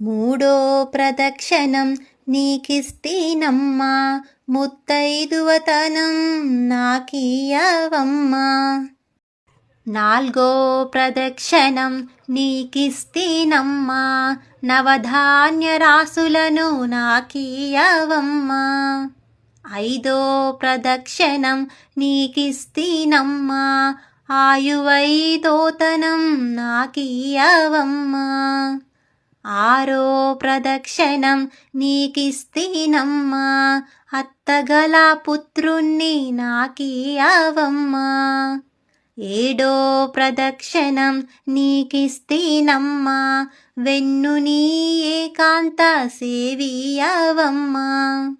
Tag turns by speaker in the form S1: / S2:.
S1: మూడో ప్రదక్షిణం నీకిస్తీనమ్మా. ముత్తైదువతనం నాకీయవమ్మా నాల్గో ప్రదక్షిణం నీకిస్తీనమ్మా. నవధాన్య రాసులను నాకీయవమ్మా ఐదో ప్రదక్షిణం నీకిస్తీనమ్మా. ఆయువైదోతనం నాకీయవమ్మా ఆరో ప్రదక్షిణం నీకిస్తీనమ్మా. అత్తగల పుత్రుణ్ణి నాకీయవమ్మా ఏడో ప్రదక్షిణం నీకిస్తీనమ్మా. వెన్ను నీ ఏకాంత సేవియవమ్మా